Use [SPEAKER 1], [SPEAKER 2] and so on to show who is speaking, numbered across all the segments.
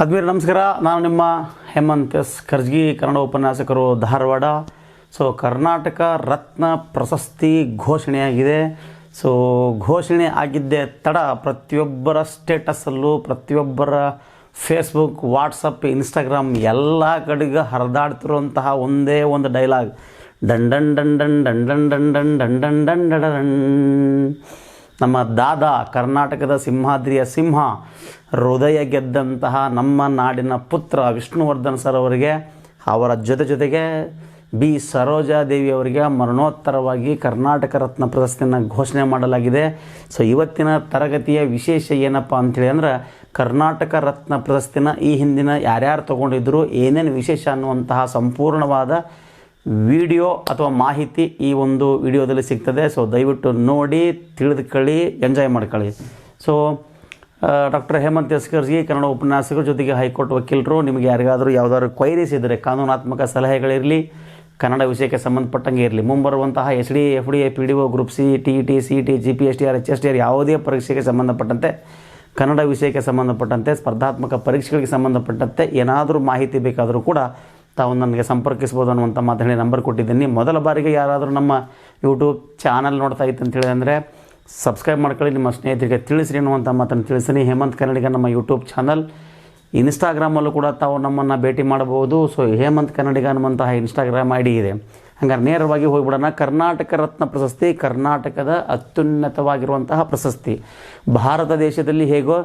[SPEAKER 1] ಆದ್ಮೇಲೆ ನಮಸ್ಕಾರ ನಾನು ನಿಮ್ಮ ಹೇಮಂತ್ ಎಸ್ ಖರ್ಜ್ಗಿ ಕನ್ನಡ ಉಪನ್ಯಾಸಕರು ಧಾರವಾಡ ಸೊ ಕರ್ನಾಟಕ ರತ್ನ ಪ್ರಶಸ್ತಿ ಘೋಷಣೆಯಾಗಿದೆ ಸೊ ಘೋಷಣೆ ಆಗಿದ್ದೇ ತಡ ಪ್ರತಿಯೊಬ್ಬರ ಸ್ಟೇಟಸಲ್ಲೂ ಪ್ರತಿಯೊಬ್ಬರ ಫೇಸ್ಬುಕ್ ವಾಟ್ಸಪ್ ಇನ್ಸ್ಟಾಗ್ರಾಮ್ ಎಲ್ಲ ಕಡೆಗೆ ಹರಿದಾಡ್ತಿರುವಂತಹ ಒಂದೇ ಒಂದು dialogue done done done done done done done done done done done done ನಮ್ಮ ದಾದಾ ಕರ್ನಾಟಕದ ಸಿಂಹಾದ್ರಿಯ ಸಿಂಹ ಹೃದಯ ಗೆದ್ದಂತಹ ನಮ್ಮ ನಾಡಿನ ಪುತ್ರ ವಿಷ್ಣುವರ್ಧನ್ ಸರ್ ಅವರಿಗೆ, ಅವರ ಜೊತೆ ಜೊತೆಗೆ ಬಿ ಸರೋಜಾದೇವಿ ಅವರಿಗೆ ಮರಣೋತ್ತರವಾಗಿ ಕರ್ನಾಟಕ ರತ್ನ ಪ್ರಶಸ್ತಿಯನ್ನು ಘೋಷಣೆ ಮಾಡಲಾಗಿದೆ. ಸೊ ಇವತ್ತಿನ ತರಗತಿಯ ವಿಶೇಷ ಏನಪ್ಪ ಅಂಥೇಳಿ ಅಂದರೆ, ಕರ್ನಾಟಕ ರತ್ನ ಪ್ರಶಸ್ತಿನ ಈ ಹಿಂದಿನ ಯಾರ್ಯಾರು ತೊಗೊಂಡಿದ್ರು, ಏನೇನು ವಿಶೇಷ ಅನ್ನುವಂತಹ ಸಂಪೂರ್ಣವಾದ ವಿಡಿಯೋ ಅಥವಾ ಮಾಹಿತಿ ಈ ಒಂದು ವಿಡಿಯೋದಲ್ಲಿ ಸಿಗ್ತದೆ. ಸೊ ದಯವಿಟ್ಟು ನೋಡಿ, ತಿಳಿದುಕೊಳ್ಳಿ, ಎಂಜಾಯ್ ಮಾಡ್ಕೊಳ್ಳಿ. ಸೊ ಡಾಕ್ಟರ್ ಹೇಮಂತ್ ಎಸ್ಕರ್ಜಿ ಕನ್ನಡ ಉಪನ್ಯಾಸಕರ ಜೊತೆಗೆ ಹೈಕೋರ್ಟ್ ವಕೀಲರು, ನಿಮಗೆ ಯಾರಿಗಾದರೂ ಯಾವುದಾದ್ರು ಕ್ವೈರೀಸ್ ಇದ್ದರೆ ಕಾನೂನಾತ್ಮಕ ಸಲಹೆಗಳಿರಲಿ, ಕನ್ನಡ ವಿಷಯಕ್ಕೆ ಸಂಬಂಧಪಟ್ಟಂಗೆ ಇರಲಿ. ಮುಂಬರುವಂತಹ S D, F D, P D O, group C, T E T, C, T, G, P, S, T, R, H, S, T, R ಯಾವುದೇ ಪರೀಕ್ಷೆಗೆ ಸಂಬಂಧಪಟ್ಟಂತೆ, ಕನ್ನಡ ವಿಷಯಕ್ಕೆ ಸಂಬಂಧಪಟ್ಟಂತೆ, ಸ್ಪರ್ಧಾತ್ಮಕ ಪರೀಕ್ಷೆಗಳಿಗೆ ಸಂಬಂಧಪಟ್ಟಂತೆ ಏನಾದರೂ ಮಾಹಿತಿ ಬೇಕಾದರೂ ಕೂಡ ತಾವು ನನಗೆ ಸಂಪರ್ಕಿಸ್ಬೋದು ಅನ್ನುವಂಥ ಮಾತು ಹೇಳಿ ನಂಬರ್ ಕೊಟ್ಟಿದ್ದೀನಿ. ಮೊದಲ ಬಾರಿಗೆ ಯಾರಾದರೂ ನಮ್ಮ ಯೂಟ್ಯೂಬ್ ಚಾನಲ್ ನೋಡ್ತಾ ಇತ್ತು ಅಂತೇಳಿ ಅಂದರೆ ಸಬ್ಸ್ಕ್ರೈಬ್ ಮಾಡ್ಕೊಳ್ಳಿ, ನಿಮ್ಮ ಸ್ನೇಹಿತರಿಗೆ ತಿಳಿಸ್ರಿ ಅನ್ನುವಂಥ ಮಾತನ್ನು ತಿಳಿಸ್ತೀನಿ. ಹೇಮಂತ್ ಕನ್ನಡಿಗ ನಮ್ಮ ಯೂಟ್ಯೂಬ್ ಚಾನಲ್ ಇನ್ಸ್ಟಾಗ್ರಾಮಲ್ಲೂ ಕೂಡ ತಾವು ನಮ್ಮನ್ನು ಭೇಟಿ ಮಾಡಬಹುದು. ಸೊ ಹೇಮಂತ್ ಕನ್ನಡಿಗ ಅನ್ನುವಂತಹ ಇನ್ಸ್ಟಾಗ್ರಾಮ್ ಐ ಡಿ ಇದೆ. ಹಂಗಾರೆ ನೇರವಾಗಿ ಹೋಗಿಬಿಡೋಣ. ಕರ್ನಾಟಕ ರತ್ನ ಪ್ರಶಸ್ತಿ ಕರ್ನಾಟಕದ ಅತ್ಯುನ್ನತವಾಗಿರುವಂತಹ ಪ್ರಶಸ್ತಿ. ಭಾರತ ದೇಶದಲ್ಲಿ ಹೇಗೋ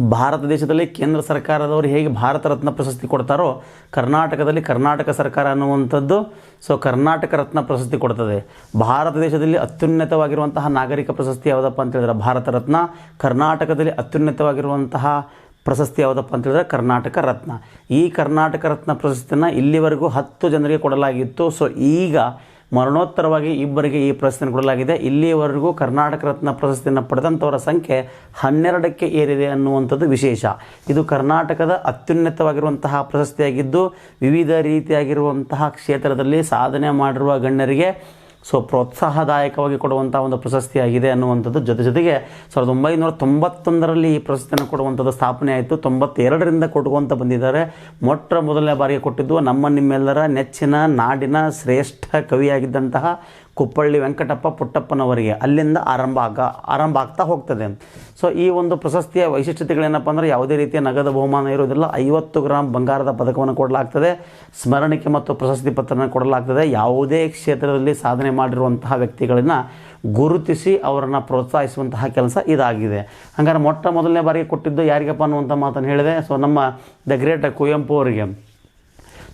[SPEAKER 1] ಭಾರತ ದೇಶದಲ್ಲಿ ಕೇಂದ್ರ ಸರ್ಕಾರದವರು ಹೇಗೆ ಭಾರತ ರತ್ನ ಪ್ರಶಸ್ತಿ ಕೊಡ್ತಾರೋ, ಕರ್ನಾಟಕದಲ್ಲಿ ಕರ್ನಾಟಕ ಸರ್ಕಾರ ಅನ್ನುವಂಥದ್ದು, ಸೊ ಕರ್ನಾಟಕ ರತ್ನ ಪ್ರಶಸ್ತಿ ಕೊಡ್ತದೆ. ಭಾರತ ದೇಶದಲ್ಲಿ ಅತ್ಯುನ್ನತವಾಗಿರುವಂತಹ ನಾಗರಿಕ ಪ್ರಶಸ್ತಿ ಯಾವುದಪ್ಪ ಅಂತ ಹೇಳಿದ್ರೆ ಭಾರತ ರತ್ನ, ಕರ್ನಾಟಕದಲ್ಲಿ ಅತ್ಯುನ್ನತವಾಗಿರುವಂತಹ ಪ್ರಶಸ್ತಿ ಯಾವುದಪ್ಪ ಅಂತ ಹೇಳಿದ್ರೆ ಕರ್ನಾಟಕ ರತ್ನ. ಈ ಕರ್ನಾಟಕ ರತ್ನ ಪ್ರಶಸ್ತಿನ ಇಲ್ಲಿವರೆಗೂ ಹತ್ತು ಜನರಿಗೆ ಕೊಡಲಾಗಿತ್ತು. ಸೊ ಈಗ ಮರಣೋತ್ತರವಾಗಿ ಇಬ್ಬರಿಗೆ ಈ ಪ್ರಶಸ್ತಿಯನ್ನು ಕೊಡಲಾಗಿದೆ. ಇಲ್ಲಿಯವರೆಗೂ ಕರ್ನಾಟಕ ರತ್ನ ಪ್ರಶಸ್ತಿಯನ್ನು ಪಡೆದಂಥವರ ಸಂಖ್ಯೆ ಹನ್ನೆರಡಕ್ಕೆ ಏರಿದೆ ಅನ್ನುವಂಥದ್ದು ವಿಶೇಷ. ಇದು ಕರ್ನಾಟಕದ ಅತ್ಯುನ್ನತವಾಗಿರುವಂತಹ ಪ್ರಶಸ್ತಿಯಾಗಿದ್ದು, ವಿವಿಧ ರೀತಿಯಾಗಿರುವಂತಹ ಕ್ಷೇತ್ರದಲ್ಲಿ ಸಾಧನೆ ಮಾಡಿರುವ ಗಣ್ಯರಿಗೆ ಸೊ ಪ್ರೋತ್ಸಾಹದಾಯಕವಾಗಿ ಕೊಡುವಂಥ ಒಂದು ಪ್ರಶಸ್ತಿಯಾಗಿದೆ ಅನ್ನುವಂಥದ್ದು. ಜೊತೆ ಜೊತೆಗೆ ಸಾವಿರದ ಒಂಬೈನೂರ ತೊಂಬತ್ತೊಂದರಲ್ಲಿ ಈ ಪ್ರಶಸ್ತಿಯನ್ನು ಕೊಡುವಂಥದ್ದು ಸ್ಥಾಪನೆ ಆಯಿತು. ತೊಂಬತ್ತೆರಡರಿಂದ ಕೊಡುವಂತ ಬಂದಿದ್ದಾರೆ. ಮೊಟ್ಟ ಮೊದಲನೇ ಬಾರಿಗೆ ಕೊಟ್ಟಿದ್ದು ನಮ್ಮ ನಿಮ್ಮೆಲ್ಲರ ನೆಚ್ಚಿನ, ನಾಡಿನ ಶ್ರೇಷ್ಠ ಕವಿಯಾಗಿದ್ದಂತಹ ಕುಪ್ಪಳ್ಳಿ ವೆಂಕಟಪ್ಪ ಪುಟ್ಟಪ್ಪನವರಿಗೆ ಅಲ್ಲಿಂದ ಆರಂಭ ಆಗ ಆರಂಭ ಆಗ್ತಾ ಹೋಗ್ತದೆ. ಸೊ ಈ ಒಂದು ಪ್ರಶಸ್ತಿಯ ವೈಶಿಷ್ಟ್ಯತೆಗಳೇನಪ್ಪ ಅಂದರೆ ಯಾವುದೇ ರೀತಿಯ ನಗದ ಬಹುಮಾನ ಇರೋದಿಲ್ಲ ಐವತ್ತು ಗ್ರಾಮ್ ಬಂಗಾರದ ಪದಕವನ್ನು ಕೊಡಲಾಗ್ತದೆ. ಸ್ಮರಣಿಕೆ ಮತ್ತು ಪ್ರಶಸ್ತಿ ಪತ್ರನ ಕೊಡಲಾಗ್ತದೆ. ಯಾವುದೇ ಕ್ಷೇತ್ರದಲ್ಲಿ ಸಾಧನೆ ಮಾಡಿರುವಂತಹ ವ್ಯಕ್ತಿಗಳನ್ನು ಗುರುತಿಸಿ ಅವರನ್ನು ಪ್ರೋತ್ಸಾಹಿಸುವಂತಹ ಕೆಲಸ ಇದಾಗಿದೆ. ಹಾಗಾದ್ರೆ ಮೊಟ್ಟ ಮೊದಲನೇ ಬಾರಿಗೆ ಕೊಟ್ಟಿದ್ದು ಯಾರಿಗಪ್ಪ ಅನ್ನುವಂಥ ಮಾತನ್ನು ಹೇಳಿದೆ ಸೊ ನಮ್ಮ ದ ಗ್ರೇಟ್ ಕುವೆಂಪು ಅವರಿಗೆ.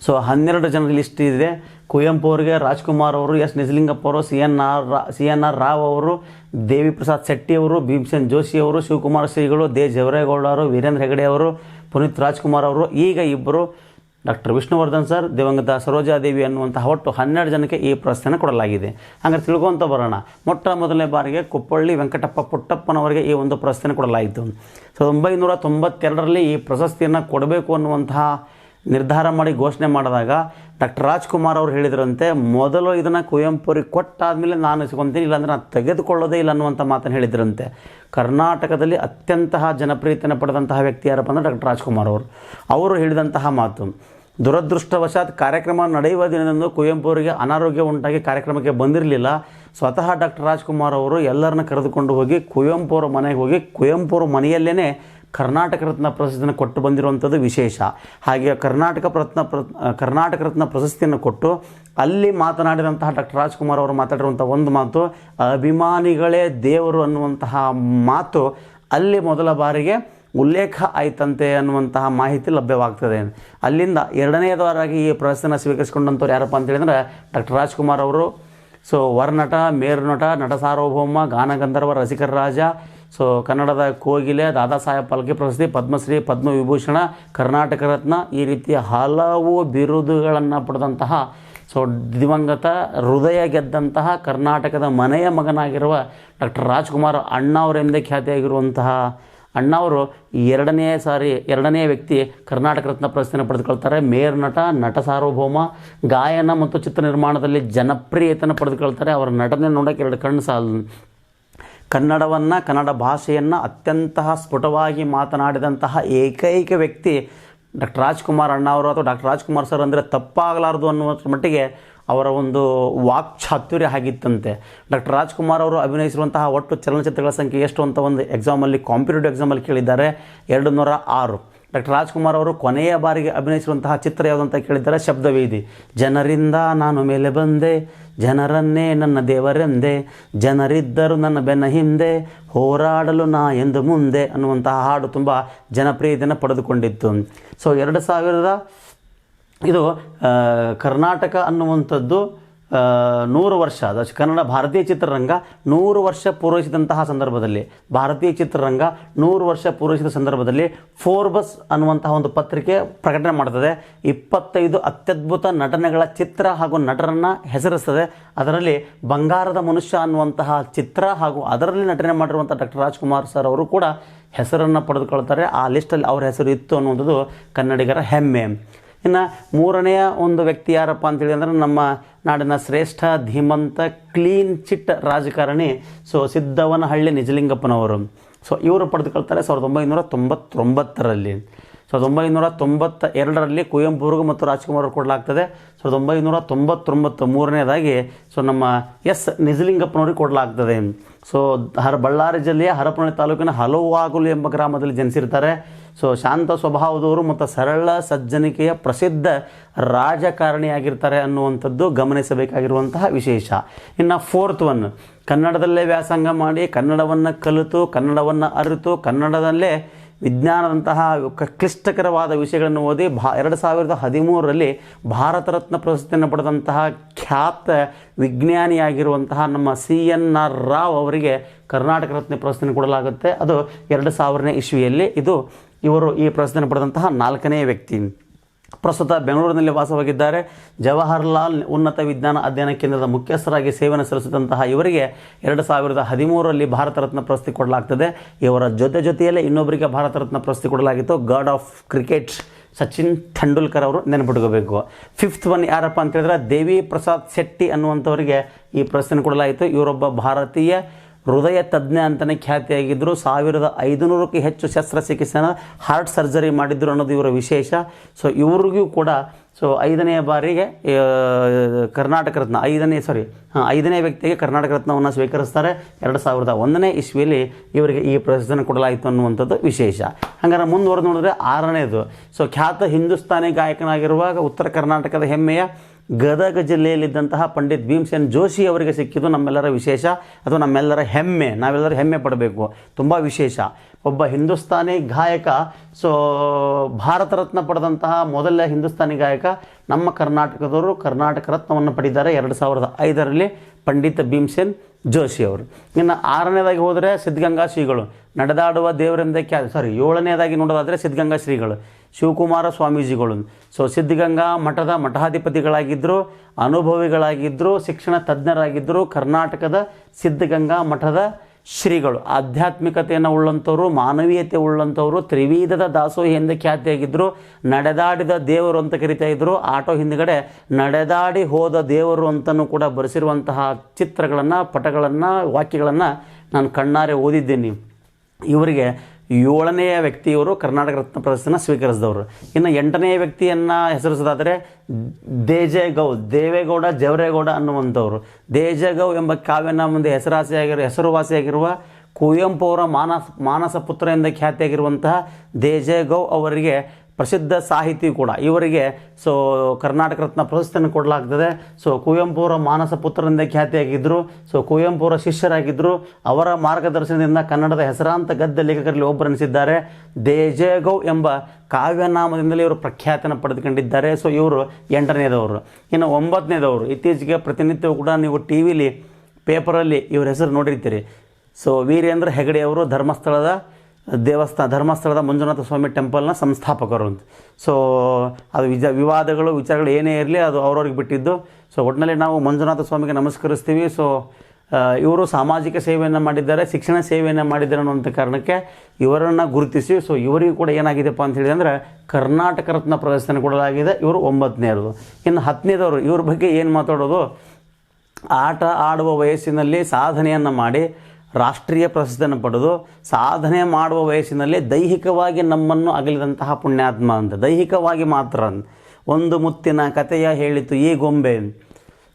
[SPEAKER 1] ಸೊ ಹನ್ನೆರಡು ಜನರ ಲಿಸ್ಟ್ ಇದೆ. ಕುವೆಂಪು ಅವರಿಗೆ ರಾಜ್ಕುಮಾರ್ ಅವರು, ಎಸ್. ನಿಜಲಿಂಗಪ್ಪ ಅವರು ಸಿ ಎನ್ ಆರ್. ರಾ ಸಿ ಎನ್ ಆರ್. ರಾವ್ ಅವರು ದೇವಿ ಪ್ರಸಾದ್ ಶೆಟ್ಟಿ ಅವರು, ಭೀಮಸೇನ್ ಜೋಶಿ ಅವರು, ಶಿವಕುಮಾರ್ ಶ್ರೀಗಳು, ದೇ. ಜವರೇಗೌಡ ಅವರು, ವೀರೇಂದ್ರ ಹೆಗಡೆ ಅವರು, ಪುನೀತ್ ರಾಜ್ಕುಮಾರ್ ಅವರು, ಈಗ ಇಬ್ಬರು ಡಾಕ್ಟರ್ ವಿಷ್ಣುವರ್ಧನ್ ಸರ್, ದಿವಂಗತ ಸರೋಜಾದೇವಿ ಅನ್ನುವಂತಹ ಒಟ್ಟು ಹನ್ನೆರಡು ಜನಕ್ಕೆ ಈ ಪ್ರಶಸ್ತಿಯನ್ನು ಕೊಡಲಾಗಿದೆ. ಹಾಗಾದ್ರೆ ತಿಳ್ಕೊಂತ ಬರೋಣ. ಮೊಟ್ಟ ಮೊದಲನೇ ಬಾರಿಗೆ ಕುಪ್ಪಳ್ಳಿ ವೆಂಕಟಪ್ಪ ಪುಟ್ಟಪ್ಪನವರಿಗೆ ಈ ಒಂದು ಪ್ರಶಸ್ತಿಯನ್ನು ಕೊಡಲಾಯಿತು. ಸಾವಿರದ ಒಂಬೈನೂರ ತೊಂಬತ್ತೆರಡರಲ್ಲಿ ಈ ಪ್ರಶಸ್ತಿಯನ್ನು ಕೊಡಬೇಕು ಅನ್ನುವಂತಹ ನಿರ್ಧಾರ ಮಾಡಿ ಘೋಷಣೆ ಮಾಡಿದಾಗ ಡಾಕ್ಟರ್ ರಾಜ್ಕುಮಾರ್ ಅವರು ಹೇಳಿದ್ರಂತೆ, ಮೊದಲು ಇದನ್ನು ಕುವೆಂಪುರಿಗೆ ಕೊಟ್ಟಾದ ಕೊಟ್ಟಾದಮೇಲೆ ನಾನು ಇಸ್ಕೊತೀನಿ, ಇಲ್ಲಾಂದರೆ ನಾನು ತೆಗೆದುಕೊಳ್ಳೋದೇ ಇಲ್ಲ ಅನ್ನುವಂಥ ಮಾತನ್ನು ಹೇಳಿದ್ರಂತೆ. ಕರ್ನಾಟಕದಲ್ಲಿ ಅತ್ಯಂತ ಜನಪ್ರಿಯತೆಯನ್ನು ಪಡೆದಂತಹ ವ್ಯಕ್ತಿ ಯಾರಪ್ಪ ಅಂದರೆ ಡಾಕ್ಟರ್ ರಾಜ್ಕುಮಾರ್ ಅವರು. ಅವರು ಹೇಳಿದಂತಹ ಮಾತು, ದುರದೃಷ್ಟವಶಾತ್ ಕಾರ್ಯಕ್ರಮ ನಡೆಯುವ ದಿನದಂದು ಕುವೆಂಪು ಅವರಿಗೆ ಅನಾರೋಗ್ಯ ಉಂಟಾಗಿ ಕಾರ್ಯಕ್ರಮಕ್ಕೆ ಬಂದಿರಲಿಲ್ಲ. ಸ್ವತಃ ಡಾಕ್ಟರ್ ರಾಜ್ಕುಮಾರ್ ಅವರು ಎಲ್ಲರನ್ನ ಕರೆದುಕೊಂಡು ಹೋಗಿ ಕುವೆಂಪು ಅವರ ಮನೆಗೆ ಹೋಗಿ, ಕುವೆಂಪು ಅವರ ಮನೆಯಲ್ಲೇ ಕರ್ನಾಟಕ ರತ್ನ ಪ್ರಶಸ್ತಿಯನ್ನು ಕೊಟ್ಟು ಬಂದಿರುವಂಥದ್ದು ವಿಶೇಷ. ಹಾಗೆ ಕರ್ನಾಟಕ ರತ್ನ ಪ್ರ, ಕರ್ನಾಟಕ ರತ್ನ ಪ್ರಶಸ್ತಿಯನ್ನು ಕೊಟ್ಟು ಅಲ್ಲಿ ಮಾತನಾಡಿದಂತಹ ಡಾಕ್ಟರ್ ರಾಜ್ಕುಮಾರ್ ಅವರು ಮಾತಾಡಿರುವಂಥ ಒಂದು ಮಾತು, ಅಭಿಮಾನಿಗಳೇ ದೇವರು ಅನ್ನುವಂತಹ ಮಾತು ಅಲ್ಲಿ ಮೊದಲ ಬಾರಿಗೆ ಉಲ್ಲೇಖ ಆಯ್ತಂತೆ ಅನ್ನುವಂತಹ ಮಾಹಿತಿ ಲಭ್ಯವಾಗ್ತದೆ. ಅಲ್ಲಿಂದ ಎರಡನೇದವರಾಗಿ ಈ ಪ್ರಶಸ್ತಿಯನ್ನು ಸ್ವೀಕರಿಸಿಕೊಂಡಂಥವ್ರು ಯಾರಪ್ಪ ಅಂತ ಹೇಳಿದ್ರೆ ಡಾಕ್ಟರ್ ರಾಜ್ಕುಮಾರ್ ಅವರು. ಸೊ, ವರನಟ, ಮೇರುನಟ, ನಟ ಸಾರ್ವಭೌಮ, ಗಾನಗಂಧರ್ವ, ರಸಿಕರ ರಾಜ ಸೊ ಕನ್ನಡದ ಕೋಗಿಲೆ ದಾದಾ ಸಾಹೇಬ್ ಫಾಲ್ಕೆ ಪ್ರಶಸ್ತಿ, ಪದ್ಮಶ್ರೀ ಪದ್ಮವಿಭೂಷಣ, ಕರ್ನಾಟಕ ರತ್ನ ಈ ರೀತಿಯ ಹಲವು ಬಿರುದುಗಳನ್ನು ಪಡೆದಂತಹ, ಸೊ ದಿವಂಗತ ಹೃದಯ ಗೆದ್ದಂತಹ ಕರ್ನಾಟಕದ ಮನೆಯ ಮಗನಾಗಿರುವ ಡಾಕ್ಟರ್ ರಾಜ್ಕುಮಾರ್ ಅಣ್ಣವರೆಂದೇ ಖ್ಯಾತಿಯಾಗಿರುವಂತಹ ಅಣ್ಣವರು ಎರಡನೇ ಸಾರಿ, ಎರಡನೇ ವ್ಯಕ್ತಿ ಕರ್ನಾಟಕ ರತ್ನ ಪ್ರಶಸ್ತಿಯನ್ನು ಪಡೆದುಕೊಳ್ತಾರೆ. ಮೇರ್ ನಟ ನಟ ಸಾರ್ವಭೌಮ, ಗಾಯನ ಮತ್ತು ಚಿತ್ರ ನಿರ್ಮಾಣದಲ್ಲಿ ಜನಪ್ರಿಯತೆಯನ್ನು ಪಡೆದುಕೊಳ್ತಾರೆ. ಅವರ ನಟನೆ ನೋಡೋಕ್ಕೆ ಎರಡು ಕಣ್ಣು ಸಾಲ ಕನ್ನಡವನ್ನು, ಕನ್ನಡ ಭಾಷೆಯನ್ನು ಅತ್ಯಂತ ಸ್ಫುಟವಾಗಿ ಮಾತನಾಡಿದಂತಹ ಏಕೈಕ ವ್ಯಕ್ತಿ ಡಾಕ್ಟರ್ ರಾಜ್ಕುಮಾರ್ ಅಣ್ಣ ಅವರು ಅಥವಾ ಡಾಕ್ಟರ್ ರಾಜ್ಕುಮಾರ್ ಸರ್ ಅಂದರೆ ತಪ್ಪಾಗಲಾರದು ಅನ್ನುವಂಥ ಮಟ್ಟಿಗೆ ಅವರ ಒಂದು ವಾಕ್ಚಾತುರ್ಯ ಆಗಿತ್ತಂತೆ. ಡಾಕ್ಟರ್ ರಾಜ್ಕುಮಾರ್ ಅವರು ಅಭಿನಯಿಸಿರುವಂತಹ ಒಟ್ಟು ಚಲನಚಿತ್ರಗಳ ಸಂಖ್ಯೆ ಎಷ್ಟು ಅಂತ ಒಂದು ಎಕ್ಸಾಮಲ್ಲಿ ಕಾಂಪಿಟೇಟಿವ್ ಎಕ್ಸಾಮಲ್ಲಿ ಕೇಳಿದ್ದಾರೆ. ಎರಡು ನೂರ ಆರು. ಡಾಕ್ಟರ್ ರಾಜ್ಕುಮಾರ್ ಅವರು ಕೊನೆಯ ಬಾರಿಗೆ ಅಭಿನಯಿಸಿರುವಂತಹ ಚಿತ್ರ ಯಾವುದಂತ ಕೇಳಿದ್ದಾರೆ ಶಬ್ದವೇದಿ. ಜನರಿಂದ ನಾನು ಮೇಲೆ ಬಂದೆ, ಜನರನ್ನೇ ನನ್ನ ದೇವರೆಂದೆ, ಜನರಿದ್ದರು ನನ್ನ ಬೆನ್ನ ಹಿಂದೆ, ಹೋರಾಡಲು ನಾ ಎಂದು ಮುಂದೆ ಅನ್ನುವಂತಹ ಹಾಡು ತುಂಬ ಜನಪ್ರಿಯತೆಯನ್ನು ಪಡೆದುಕೊಂಡಿತ್ತು. ಸೊ, ಎರಡು ಸಾವಿರದ ಇದು ಕರ್ನಾಟಕ ಅನ್ನುವಂಥದ್ದು ನೂರು ವರ್ಷ ಅದು ಕನ್ನಡ ಭಾರತೀಯ ಚಿತ್ರರಂಗ ನೂರು ವರ್ಷ ಪೂರೈಸಿದಂತಹ ಸಂದರ್ಭದಲ್ಲಿ. ಭಾರತೀಯ ಚಿತ್ರರಂಗ ನೂರು ವರ್ಷ ಪೂರೈಸಿದ ಸಂದರ್ಭದಲ್ಲಿ ಫೋರ್ಬಸ್ ಅನ್ನುವಂತಹ ಒಂದು ಪತ್ರಿಕೆ ಪ್ರಕಟಣೆ ಮಾಡ್ತದೆ. ಇಪ್ಪತ್ತೈದು ಅತ್ಯದ್ಭುತ ನಟನೆಗಳ ಚಿತ್ರ ಹಾಗೂ ನಟರನ್ನು ಹೆಸರಿಸ್ತದೆ. ಅದರಲ್ಲಿ ಬಂಗಾರದ ಮನುಷ್ಯ ಅನ್ನುವಂತಹ ಚಿತ್ರ ಹಾಗೂ ಅದರಲ್ಲಿ ನಟನೆ ಮಾಡಿರುವಂಥ ಡಾಕ್ಟರ್ ರಾಜ್ಕುಮಾರ್ ಸರ್ ಅವರು ಕೂಡ ಹೆಸರನ್ನು ಪಡೆದುಕೊಳ್ತಾರೆ. ಆ ಲಿಸ್ಟಲ್ಲಿ ಅವರ ಹೆಸರು ಇತ್ತು ಅನ್ನುವಂಥದ್ದು ಕನ್ನಡಿಗರ ಹೆಮ್ಮೆ. ಇನ್ನು ಮೂರನೆಯ ಒಂದು ವ್ಯಕ್ತಿ ಯಾರಪ್ಪ ಅಂತೇಳಿ ಅಂದ್ರೆ ನಮ್ಮ ನಾಡಿನ ಶ್ರೇಷ್ಠ, ಧೀಮಂತ ಕ್ಲೀನ್ ಚಿಟ್ ರಾಜಕಾರಣಿ ಸೊ ಸಿದ್ದವನಹಳ್ಳಿ ನಿಜಲಿಂಗಪ್ಪನವರು. ಸೊ ಇವರು ಪಡೆದುಕೊಳ್ತಾರೆ ಸಾವಿರದ ಒಂಬೈನೂರ ತೊಂಬತ್ತೊಂಬತ್ತರಲ್ಲಿ. ಸಾವಿರದ ಒಂಬೈನೂರ ತೊಂಬತ್ತ ಎರಡರಲ್ಲಿ ಕುವೆಂಪು ಅವ್ರಿಗೂ ಮತ್ತು ರಾಜ್ಕುಮಾರ್ ಅವರು ಕೊಡಲಾಗ್ತದೆ. ಸಾವಿರದ ಒಂಬೈನೂರ ತೊಂಬತ್ತೊಂಬತ್ತು ಮೂರನೇದಾಗಿ ಸೊ ನಮ್ಮ ಎಸ್ ನಿಜಲಿಂಗಪ್ಪನವ್ರಿಗೆ ಕೊಡಲಾಗ್ತದೆ ಸೊ ಹರ ಬಳ್ಳಾರಿ ಜಿಲ್ಲೆಯ ಹರಪನಹಳ್ಳಿ ತಾಲೂಕಿನ ಹಲವಾಗುಲು ಎಂಬ ಗ್ರಾಮದಲ್ಲಿ ಜನಿಸಿರ್ತಾರೆ ಸೊ ಶಾಂತ ಸ್ವಭಾವದವರು ಮತ್ತು ಸರಳ ಸಜ್ಜನಿಕೆಯ ಪ್ರಸಿದ್ಧ ರಾಜಕಾರಣಿಯಾಗಿರ್ತಾರೆ ಅನ್ನುವಂಥದ್ದು ಗಮನಿಸಬೇಕಾಗಿರುವಂತಹ ವಿಶೇಷ ಇನ್ನು ಫೋರ್ತ್ ಒನ್ ಕನ್ನಡದಲ್ಲೇ ವ್ಯಾಸಂಗ ಮಾಡಿ ಕನ್ನಡವನ್ನು ಕಲಿತು ಕನ್ನಡವನ್ನು ಅರಿತು ಕನ್ನಡದಲ್ಲೇ ವಿಜ್ಞಾನದಂತಹ ಕ್ಲಿಷ್ಟಕರವಾದ ವಿಷಯಗಳನ್ನು ಓದಿ ಭಾ ಎರಡು ಸಾವಿರದ ಹದಿಮೂರರಲ್ಲಿ ಭಾರತ ರತ್ನ ಪ್ರಶಸ್ತಿಯನ್ನು ಪಡೆದಂತಹ ಖ್ಯಾತ ವಿಜ್ಞಾನಿಯಾಗಿರುವಂತಹ ನಮ್ಮ ಸಿ ಎನ್ ಆರ್ ರಾವ್ ಅವರಿಗೆ ಕರ್ನಾಟಕ ರತ್ನ ಪ್ರಶಸ್ತಿಯನ್ನು ಕೊಡಲಾಗುತ್ತೆ. ಅದು ಎರಡು ಸಾವಿರನೇ ಇಸ್ವಿಯಲ್ಲಿ. ಇದು ಇವರು ಈ ಪ್ರಶಸ್ತಿಯನ್ನು ಪಡೆದಂತಹ ನಾಲ್ಕನೇ ವ್ಯಕ್ತಿ. ಪ್ರಸ್ತುತ ಬೆಂಗಳೂರಿನಲ್ಲಿ ವಾಸವಾಗಿದ್ದಾರೆ. ಜವಾಹರ್ಲಾಲ್ ಉನ್ನತ ವಿಜ್ಞಾನ ಅಧ್ಯಯನ ಕೇಂದ್ರದ ಮುಖ್ಯಸ್ಥರಾಗಿ ಸೇವೆಯನ್ನು ಸಲ್ಲಿಸಿದಂತಹ ಇವರಿಗೆ ಎರಡು ಸಾವಿರದ ಹದಿಮೂರರಲ್ಲಿ ಭಾರತ ರತ್ನ ಪ್ರಶಸ್ತಿ ಕೊಡಲಾಗ್ತದೆ. ಇವರ ಜೊತೆ ಜೊತೆಯಲ್ಲೇ ಇನ್ನೊಬ್ಬರಿಗೆ ಭಾರತ ರತ್ನ ಪ್ರಶಸ್ತಿ ಕೊಡಲಾಗಿತ್ತು. God of cricket Sachin Tendulkar ಅವರು ನೆನಪಿಟ್ಕೋಬೇಕು. ಫಿಫ್ತ್ ಒನ್ ಯಾರಪ್ಪ ಅಂತ ಹೇಳಿದ್ರೆ ದೇವಿ ಪ್ರಸಾದ್ ಶೆಟ್ಟಿ ಅನ್ನುವಂಥವರಿಗೆ ಈ ಪ್ರಶಸ್ತಿಯನ್ನು ಕೊಡಲಾಯಿತು. ಇವರೊಬ್ಬ ಭಾರತೀಯ ಹೃದಯ ತಜ್ಞ ಅಂತಲೇ ಖ್ಯಾತಿಯಾಗಿದ್ದರು ಸಾವಿರದ ಐದುನೂರಕ್ಕೆ ಹೆಚ್ಚು ಶಸ್ತ್ರಚಿಕಿತ್ಸೆನ ಹಾರ್ಟ್ ಸರ್ಜರಿ ಮಾಡಿದ್ರು ಅನ್ನೋದು ಇವರ ವಿಶೇಷ. ಸೊ ಇವ್ರಿಗೂ ಕೂಡ ಸೊ ಐದನೆಯ ಬಾರಿಗೆ ಕರ್ನಾಟಕ ರತ್ನ, ಐದನೇ ಸಾರಿ ಐದನೇ ವ್ಯಕ್ತಿಗೆ ಕರ್ನಾಟಕ ರತ್ನವನ್ನು ಸ್ವೀಕರಿಸ್ತಾರೆ. ಎರಡು ಸಾವಿರದ ಒಂದನೇ ಇಸ್ವಿಯಲ್ಲಿ ಇವರಿಗೆ ಈ ಪ್ರಶಸ್ತಿಯನ್ನು ಕೊಡಲಾಯಿತು ಅನ್ನುವಂಥದ್ದು ವಿಶೇಷ. ಹಾಗಾದ್ರೆ ಮುಂದುವರೆದು ನೋಡಿದ್ರೆ ಆರನೇದು. ಸೊ ಖ್ಯಾತ ಹಿಂದೂಸ್ತಾನಿ ಗಾಯಕನಾಗಿರುವಾಗ ಉತ್ತರ ಕರ್ನಾಟಕದ ಹೆಮ್ಮೆಯ ಗದಗ ಜಿಲ್ಲೆಯಲ್ಲಿದ್ದಂತಹ ಪಂಡಿತ್ ಭೀಮಸೇನ್ ಜೋಶಿ ಅವರಿಗೆ ಸಿಕ್ಕಿದ್ದು ನಮ್ಮೆಲ್ಲರ ವಿಶೇಷ ಅಥವಾ ನಮ್ಮೆಲ್ಲರ ಹೆಮ್ಮೆ. ನಾವೆಲ್ಲರೂ ಹೆಮ್ಮೆ ಪಡಬೇಕು. ತುಂಬ ವಿಶೇಷ. ಒಬ್ಬ ಹಿಂದೂಸ್ತಾನಿ ಗಾಯಕ, ಸೊ, ಭಾರತ ರತ್ನ ಪಡೆದಂತಹ ಮೊದಲ ಹಿಂದೂಸ್ತಾನಿ ಗಾಯಕ ನಮ್ಮ ಕರ್ನಾಟಕದವರು ಕರ್ನಾಟಕ ರತ್ನವನ್ನು ಪಡೆದಿದ್ದಾರೆ. ಎರಡು ಸಾವಿರದ ಐದರಲ್ಲಿ ಪಂಡಿತ ಭೀಮಸೇನ್ ಜೋಶಿ ಅವರು. ಇನ್ನು ಆರನೇದಾಗಿ ಹೋದರೆ ಸಿದ್ಧಗಂಗಾ ಶ್ರೀಗಳು. ನಡೆದಾಡುವ ದೇವರಿಂದ ಖ್ಯಾತಿ ಸಾರಿ ಏಳನೇದಾಗಿ ನೋಡೋದಾದರೆ ಸಿದ್ಧಗಂಗಾ ಶ್ರೀಗಳು. ಶಿವಕುಮಾರ ಸ್ವಾಮೀಜಿಗಳು. ಸೊ ಸಿದ್ಧಗಂಗಾ ಮಠದ ಮಠಾಧಿಪತಿಗಳಾಗಿದ್ದರು ಅನುಭವಿಗಳಾಗಿದ್ದರು ಶಿಕ್ಷಣ ತಜ್ಞರಾಗಿದ್ದರು ಕರ್ನಾಟಕದ ಸಿದ್ಧಗಂಗಾ ಮಠದ ಶ್ರೀಗಳು, ಆಧ್ಯಾತ್ಮಿಕತೆಯನ್ನು ಉಳ್ಳಂಥವರು, ಮಾನವೀಯತೆ ಉಳ್ಳಂಥವರು, ತ್ರಿವಿಧದ ದಾಸೋಹಿ ಎಂದೇ ಖ್ಯಾತಿಯಾಗಿದ್ದರು ನಡೆದಾಡಿದ ದೇವರು ಅಂತ ಕರಿತಾ ಇದ್ದರು ಆಟೋ ಹಿಂದುಗಡೆ ನಡೆದಾಡಿ ಹೋದ ದೇವರು ಅಂತಲೂ ಕೂಡ ಬರೆಸಿರುವಂತಹ ಚಿತ್ರಗಳನ್ನು, ಪಟಗಳನ್ನು, ವಾಕ್ಯಗಳನ್ನು ನಾನು ಕಣ್ಣಾರೆ ಓದಿದ್ದೀನಿ. ಇವರಿಗೆ ಏಳನೆಯ ವ್ಯಕ್ತಿಯವರು ಕರ್ನಾಟಕ ರತ್ನ ಪ್ರಶಸ್ತಿನ ಸ್ವೀಕರಿಸಿದವರು. ಇನ್ನು ಎಂಟನೆಯ ವ್ಯಕ್ತಿಯನ್ನು ಹೆಸರಿಸೋದಾದರೆ ದೇಜೇಗೌ ದೇವೇಗೌಡ, ಜವರೇಗೌಡ ಅನ್ನುವಂಥವ್ರು. ದೇಜೇಗೌ ಎಂಬ ಕಾವ್ಯನ ಮುಂದೆ ಹೆಸರಾಸಿಯಾಗಿರುವ, ಹೆಸರುವಾಸಿಯಾಗಿರುವ ಕುವೆಂಪು ಅವರ ಮಾನಸ ಮಾನಸ ಪುತ್ರ ಎಂದ ಖ್ಯಾತಿಯಾಗಿರುವಂತಹ ದೇಜೇಗೌ ಅವರಿಗೆ ಪ್ರಸಿದ್ಧ ಸಾಹಿತಿ ಕೂಡ. ಇವರಿಗೆ ಸೊ, ಕರ್ನಾಟಕ ರತ್ನ ಪ್ರಶಸ್ತಿಯನ್ನು ಕೊಡಲಾಗ್ತದೆ. ಸೊ, ಕುವೆಂಪುರ ಮಾನಸ ಪುತ್ರರಿಂದ ಖ್ಯಾತಿಯಾಗಿದ್ದರು ಸೊ, ಕುವೆಂಪುರ ಶಿಷ್ಯರಾಗಿದ್ದರು ಅವರ ಮಾರ್ಗದರ್ಶನದಿಂದ ಕನ್ನಡದ ಹೆಸರಾಂತ ಗದ್ಯ ಲೇಖಕರಲ್ಲಿ ಒಬ್ಬರೆನಿಸಿದ್ದಾರೆ. ದೇಜೇಗೌ ಎಂಬ ಕಾವ್ಯನಾಮದಿಂದಲೇ ಇವರು ಪ್ರಖ್ಯಾತನ ಪಡೆದುಕೊಂಡಿದ್ದಾರೆ. ಸೊ, ಇವರು ಎಂಟನೇದವರು. ಇನ್ನು ಒಂಬತ್ತನೇದವರು. ಇತ್ತೀಚೆಗೆ ಪ್ರತಿನಿತ್ಯವೂ ಕೂಡ ನೀವು ಟಿ ವಿಲಿ, ಪೇಪರಲ್ಲಿ ಇವರ ಹೆಸರು ನೋಡಿರ್ತೀರಿ. ಸೊ, ವೀರೇಂದ್ರ ಹೆಗಡೆಯವರು ಧರ್ಮಸ್ಥಳದ ದೇವಸ್ಥಾನ, ಧರ್ಮಸ್ಥಳದ ಮಂಜುನಾಥ ಸ್ವಾಮಿ ಟೆಂಪಲ್ನ ಸಂಸ್ಥಾಪಕರು ಅಂತ. ಸೊ ಅದು ವಿಜ, ವಿವಾದಗಳು, ವಿಚಾರಗಳು ಏನೇ ಇರಲಿ ಅದು ಅವ್ರವ್ರಿಗೆ ಬಿಟ್ಟಿದ್ದು. ಸೊ ಒಟ್ಟಿನಲ್ಲಿ ನಾವು ಮಂಜುನಾಥ ಸ್ವಾಮಿಗೆ ನಮಸ್ಕರಿಸ್ತೀವಿ. ಸೊ ಇವರು ಸಾಮಾಜಿಕ ಸೇವೆಯನ್ನು ಮಾಡಿದ್ದಾರೆ, ಶಿಕ್ಷಣ ಸೇವೆಯನ್ನು ಮಾಡಿದ್ದಾರೆ ಅನ್ನುವಂಥ ಕಾರಣಕ್ಕೆ ಇವರನ್ನು ಗುರುತಿಸಿ ಸೊ ಇವರಿಗೂ ಕೂಡ ಏನಾಗಿದೆಪ್ಪ ಅಂತ ಅಂದರೆ ಕರ್ನಾಟಕ ರತ್ನ ಪ್ರದರ್ಶನ ಕೊಡಲಾಗಿದೆ. ಇವರು ಒಂಬತ್ತನೇದು. ಇನ್ನು ಹತ್ತನೇದವರು, ಇವ್ರ ಬಗ್ಗೆ ಏನು ಮಾತಾಡೋದು? ಆಟ ಆಡುವ ವಯಸ್ಸಿನಲ್ಲಿ ಸಾಧನೆಯನ್ನು ಮಾಡಿ ರಾಷ್ಟ್ರೀಯ ಪ್ರಶಸ್ತಿಯನ್ನು ಪಡೆದು ಸಾಧನೆ ಮಾಡುವ ವಯಸ್ಸಿನಲ್ಲಿ ದೈಹಿಕವಾಗಿ ನಮ್ಮನ್ನು ಅಗಲಿದಂತಹ ಪುಣ್ಯಾತ್ಮ ಅಂತ. ದೈಹಿಕವಾಗಿ ಮಾತ್ರ ಒಂದು ಮುತ್ತಿನ ಕಥೆಯ ಹೇಳಿತು ಈ ಗೊಂಬೆ.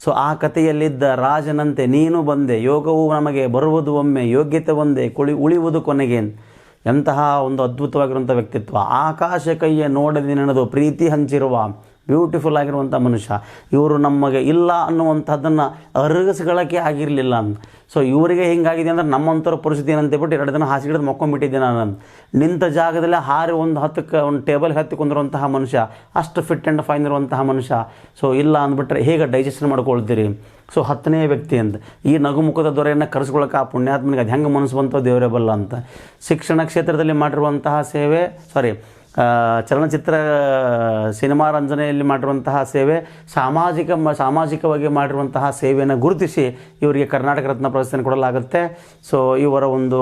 [SPEAKER 1] ಸೊ, ಆ ಕಥೆಯಲ್ಲಿದ್ದ ರಾಜನಂತೆ ನೀನು ಬಂದೆ, ಯೋಗವು ನಮಗೆ ಬರುವುದು ಒಮ್ಮೆ, ಯೋಗ್ಯತೆ ಒಂದೇ, ಕುಳಿ ಉಳಿಯುವುದು ಕೊನೆಗೆ. ಎಂತಹ ಒಂದು ಅದ್ಭುತವಾಗಿರುವಂಥ ವ್ಯಕ್ತಿತ್ವ. ಆಕಾಶ ಕೈಯ ನೋಡದೆ ನೆನೆದು ಪ್ರೀತಿ ಹಂಚಿರುವ ಬ್ಯೂಟಿಫುಲ್ ಆಗಿರುವಂಥ ಮನುಷ್ಯ. ಇವರು ನಮಗೆ ಇಲ್ಲ ಅನ್ನುವಂಥದ್ದನ್ನು ಅರಗಿಸ್ಕೊಳ್ಳೋಕ್ಕೆ ಆಗಿರಲಿಲ್ಲ. ಅಂತ ಸೊ ಇವರಿಗೆ ಹಿಂಗಾಗಿದೆ ಅಂದ್ರೆ ನಮ್ಮಂಥವ್ರ ಪರಿಸ್ಥಿತಿ ಏನಂತ ಹೇಳ್ಬಿಟ್ಟು ಎರಡು ದಿನ ಹಾಸಿಗೆ ಹಿಡಿದು ಮಕ್ಕೊಂಡ್ಬಿಟ್ಟಿದ್ದೆ ನಾನು. ನಿಂತ ಜಾಗದಲ್ಲೇ ಹಾರಿ ಒಂದು ಹತ್ತಕ್ಕೆ ಒಂದು ಟೇಬಲ್ ಹತ್ತಿ ಕುಂದಿರುವಂತಹ ಮನುಷ್ಯ, ಅಷ್ಟು ಫಿಟ್ ಆ್ಯಂಡ್ ಫೈನ್ ಇರುವಂತಹ ಮನುಷ್ಯ. ಸೊ ಇಲ್ಲ ಅಂದ್ಬಿಟ್ರೆ ಹೇಗೆ ಡೈಜೆಷನ್ ಮಾಡ್ಕೊಳ್ತೀರಿ? ಸೊ ಹತ್ತನೇ ವ್ಯಕ್ತಿ ಅಂತ ಈ ನಗುಮುಖದ ದೊರೆಯನ್ನು ಕರೆಸ್ಕೊಳ್ಳೋಕೆ ಆ ಪುಣ್ಯಾತ್ಮನಿಗೆ ಅದು ಹೆಂಗೆ ಮನಸ್ಸು ಬಂತೋ ದೇವರೇ ಬಲ್ಲ ಅಂತ. ಶಿಕ್ಷಣ ಕ್ಷೇತ್ರದಲ್ಲಿ ಮಾಡಿರುವಂತಹ ಸೇವೆ ಸಾರಿ ಚಲನಚಿತ್ರ ಸಿನಿಮಾ ರಂಜನೆಯಲ್ಲಿ ಮಾಡಿರುವಂತಹ ಸೇವೆ, ಸಾಮಾಜಿಕ ಮ, ಸಾಮಾಜಿಕವಾಗಿ ಮಾಡಿರುವಂತಹ ಸೇವೆಯನ್ನು ಗುರುತಿಸಿ ಇವರಿಗೆ ಕರ್ನಾಟಕ ರತ್ನ ಪ್ರಶಸ್ತಿಯನ್ನು ಕೊಡಲಾಗುತ್ತೆ. ಸೊ ಇವರ ಒಂದು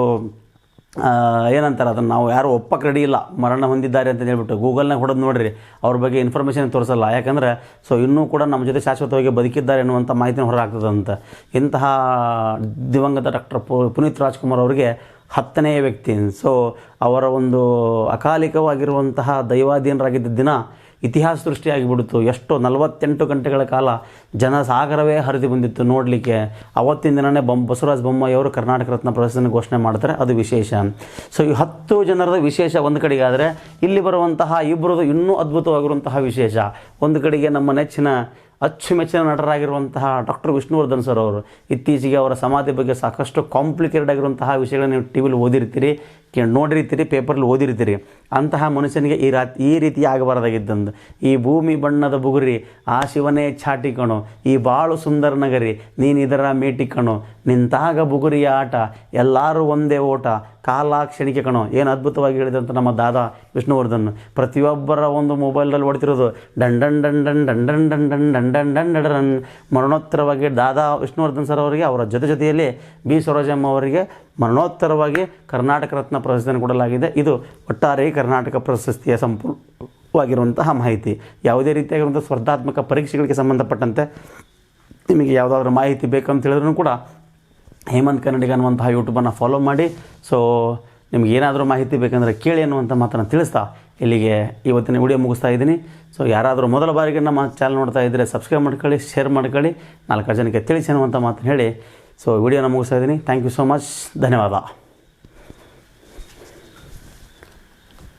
[SPEAKER 1] ಏನಂತಾರೆ ಅದನ್ನು ನಾವು ಯಾರು ಒಪ್ಪಕ್ಕೆ ರೆಡಿ ಇಲ್ಲ, ಮರಣ ಹೊಂದಿದ್ದಾರೆ ಅಂತ ಹೇಳ್ಬಿಟ್ಟು ಗೂಗಲ್ನಾಗ ಹೊಡೆದು ನೋಡಿರಿ, ಅವ್ರ ಬಗ್ಗೆ ಇನ್ಫಾರ್ಮೇಷನ್ ತೋರಿಸಲ್ಲ. ಯಾಕಂದ್ರೆ ಸೊ ಇನ್ನೂ ಕೂಡ ನಮ್ಮ ಜೊತೆ ಶಾಶ್ವತವಾಗಿ ಬದುಕಿದ್ದಾರೆ ಎನ್ನುವಂಥ ಮಾಹಿತಿನ ಹೊರಹಾಗ್ತದಂತ ಇಂತಹ ದಿವಂಗತ ಡಾಕ್ಟರ್ ಪುನೀತ್ ರಾಜ್ಕುಮಾರ್ ಅವರಿಗೆ ಹತ್ತನೆಯ ವ್ಯಕ್ತಿ. ಸೊ ಅವರ ಒಂದು ಅಕಾಲಿಕವಾಗಿರುವಂತಹ ದೈವಾಧೀನರಾಗಿದ್ದ ದಿನ ಇತಿಹಾಸ ಸೃಷ್ಟಿಯಾಗಿಬಿಡ್ತು. ಎಷ್ಟೋ ನಲವತ್ತೆಂಟು ಗಂಟೆಗಳ ಕಾಲ ಜನಸಾಗರವೇ ಹರಿದು ಬಂದಿತ್ತು ನೋಡಲಿಕ್ಕೆ. ಅವತ್ತಿನ ದಿನವೇ ಬೊಮ್ಮ ಬಸವರಾಜ ಬೊಮ್ಮಾಯಿ ಅವರು ಕರ್ನಾಟಕ ರತ್ನ ಪ್ರಶಸ್ತಿಯನ್ನು ಘೋಷಣೆ ಮಾಡ್ತಾರೆ. ಅದು ವಿಶೇಷ. ಸೊ ಈ ಹತ್ತು ಜನರದ ವಿಶೇಷ ಒಂದು ಕಡೆಗೆ ಇಲ್ಲಿ ಬರುವಂತಹ ಇಬ್ಬರದು ಇನ್ನೂ ಅದ್ಭುತವಾಗಿರುವಂತಹ ವಿಶೇಷ. ಒಂದು ಕಡೆಗೆ ನಮ್ಮ ನೆಚ್ಚಿನ ಅಚ್ಚುಮೆಚ್ಚಿನ ನಟರಾಗಿರುವಂತಹ ಡಾಕ್ಟರ್ ವಿಷ್ಣುವರ್ಧನ್ ಸರ್ ಅವರು ಇತ್ತೀಚೆಗೆ ಅವರ ಸಮಾಧಿ ಬಗ್ಗೆ ಸಾಕಷ್ಟು ಕಾಂಪ್ಲಿಕೇಟೆಡ್ ಆಗಿರುವಂತಹ ವಿಷಯಗಳನ್ನ ನೀವು ಟಿ ವಿಲಿ ಓದಿರ್ತೀರಿ. ನೋಡಿರ್ತೀರಿ ಪೇಪರ್ಲಿ ಓದಿರ್ತೀರಿ ಅಂತಹ ಮನುಷ್ಯನಿಗೆ ಈ ರಾತ್ ಈ ರೀತಿ ಆಗಬಾರ್ದಾಗಿದ್ದಂದು ಈ ಭೂಮಿ ಬಣ್ಣದ ಬುಗುರಿ ಆ ಶಿವನೇ ಛಾಟಿ ಕಣೋ ಈ ಬಾಳು ಸುಂದರ ನಗರಿ ನೀನು ಇದರ ಕಣು ನಿಂತಾಗ ಬುಗುರಿಯ ಆಟ ಎಲ್ಲರೂ ಒಂದೇ ಓಟ ಕಾಲಾಕ್ಷಣಿಕೆ ಕಣೋ ಏನು ಅದ್ಭುತವಾಗಿ ಹೇಳಿದಂಥ ನಮ್ಮ ದಾದಾ ವಿಷ್ಣುವರ್ಧನ್ ಪ್ರತಿಯೊಬ್ಬರ ಒಂದು ಮೊಬೈಲ್ನಲ್ಲಿ ಓಡ್ತಿರೋದು done done done done done done done done done done ಮರಣೋತ್ತರವಾಗಿ ದಾದಾ ವಿಷ್ಣುವರ್ಧನ್ ಸರ್ ಅವರಿಗೆ ಅವರ ಜೊತೆ ಜೊತೆಯಲ್ಲಿ ಬಿ ಸರೋಜಮ್ಮ ಅವರಿಗೆ ಮರಣೋತ್ತರವಾಗಿ ಕರ್ನಾಟಕ ರತ್ನ ಪ್ರಶಸ್ತಿಯನ್ನು ಕೊಡಲಾಗಿದೆ. ಇದು ಒಟ್ಟಾರೆ ಕರ್ನಾಟಕ ಪ್ರಶಸ್ತಿಯ ಸಂಪೂರ್ಣವಾಗಿರುವಂತಹ ಮಾಹಿತಿ. ಯಾವುದೇ ರೀತಿಯಾಗಿರುವಂಥ ಸ್ಪರ್ಧಾತ್ಮಕ ಪರೀಕ್ಷೆಗಳಿಗೆ ಸಂಬಂಧಪಟ್ಟಂತೆ ನಿಮಗೆ ಯಾವುದಾದ್ರೂ ಮಾಹಿತಿ ಬೇಕಂತ ಹೇಳಿದ್ರು ಕೂಡ ಹೇಮಂತ್ ಕನ್ನಡಿಗ ಅನ್ನುವಂತಹ ಯೂಟ್ಯೂಬನ್ನು ಫಾಲೋ ಮಾಡಿ. ಸೊ ನಿಮ್ಗೆ ಏನಾದರೂ ಮಾಹಿತಿ ಬೇಕಂದರೆ ಕೇಳಿ ಅನ್ನುವಂಥ ಮಾತನ್ನು ತಿಳಿಸ್ತಾ ಇಲ್ಲಿಗೆ ಇವತ್ತಿನ ವಿಡಿಯೋ ಮುಗಿಸ್ತಾ ಇದ್ದೀನಿ. ಸೊ ಯಾರಾದರೂ ಮೊದಲ ಬಾರಿಗೆ ನಮ್ಮ ಚಾನಲ್ ನೋಡ್ತಾ ಇದ್ದರೆ ಸಬ್ಸ್ಕ್ರೈಬ್ ಮಾಡ್ಕೊಳ್ಳಿ ಶೇರ್ ಮಾಡ್ಕೊಳ್ಳಿ ನಾಲ್ಕು ಜನಕ್ಕೆ ತಿಳಿಸಿ ಅನ್ನುವಂಥ ಮಾತನ್ನು ಹೇಳಿ. ಸೊ ವಿಡಿಯೋನ ಮುಗಿಸ್ತಾ ಇದ್ದೀನಿ ಥ್ಯಾಂಕ್ ಯು ಸೋ ಮಚ್ ಧನ್ಯವಾದ